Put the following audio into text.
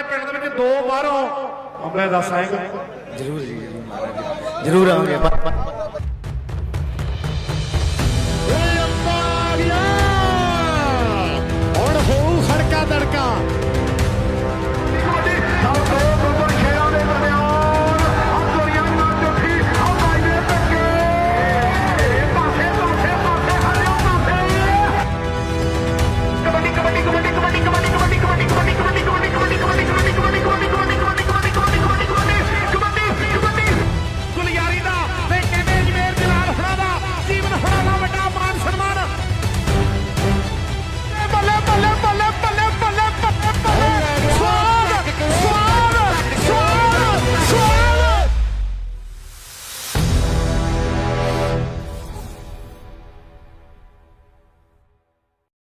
ਆਪਣੇ ਪਿੰਡ ਦੇ ਵਿੱਚ ਦੋ ਬਾਹਰੋਂ ਅੰਬੇ ਦੱਸ ਆਏਗਾ ਜ਼ਰੂਰ ਜੀ ਜ਼ਰੂਰ ਮਹਾਰਾਜ ਜੀ। ਜ਼ਰੂਰ ਆਵਾਂਗੇ।